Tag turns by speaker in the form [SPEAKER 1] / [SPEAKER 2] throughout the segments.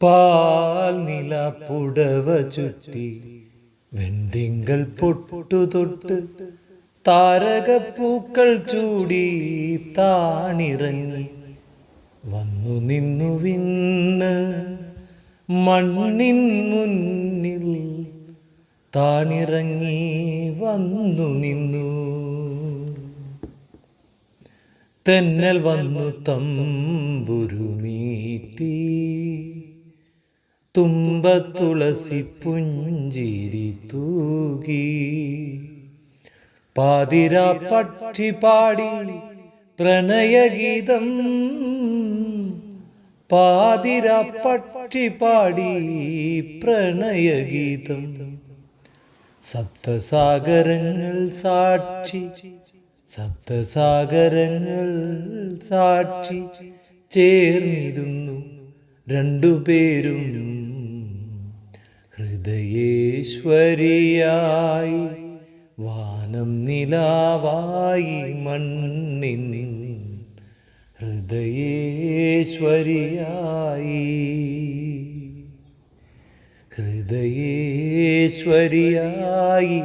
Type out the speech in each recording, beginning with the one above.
[SPEAKER 1] പാൽ നില പുടവ ചുറ്റി വെണ്ടിങ്കൾ പൊട്ടു തൊട്ട് താരകപ്പൂക്കൾ ചൂടി താണിറങ്ങി വന്നു നിന്നു വിന്ന് മണ്ണിൻ മുന്നിൽ താണിറങ്ങി വന്നു നിന്നു. തെന്നൽ വന്നു തമ്പുരുമീട്ടി തുമ്പത്തുളസി പുഞ്ചിരി തൂകി. പാതിര പക്ഷി പാടി പ്രണയഗീതം പാതിര പക്ഷി പാടി പ്രണയഗീതം സപ്തസാഗരങ്ങൾ സാക്ഷി സപ്തസാഗരങ്ങൾ സാക്ഷി ചേർന്നിരുന്നു രണ്ടുപേരും ഹൃദയേശ്വരിയായി വാനം നിലാവായി മണ്ണിൻ ഹൃദയേശ്വരിയായി. ഹൃദയേശ്വരിയായി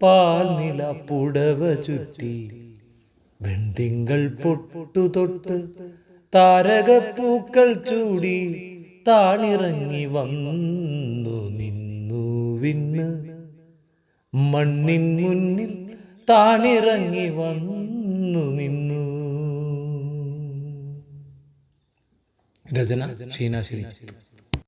[SPEAKER 1] പാൽനില പുടവ ചുറ്റി വെണ്ടിങ്കൾ പൊട്ടു തൊട്ട് താരകപ്പൂക്കൾ ചൂടി താണിറങ്ങി വന്നു നിന്നു വിന്ന് മണ്ണിൻ മുന്നിൽ താനിറങ്ങി വന്നു നിന്നു. രചന ഷീന ശരി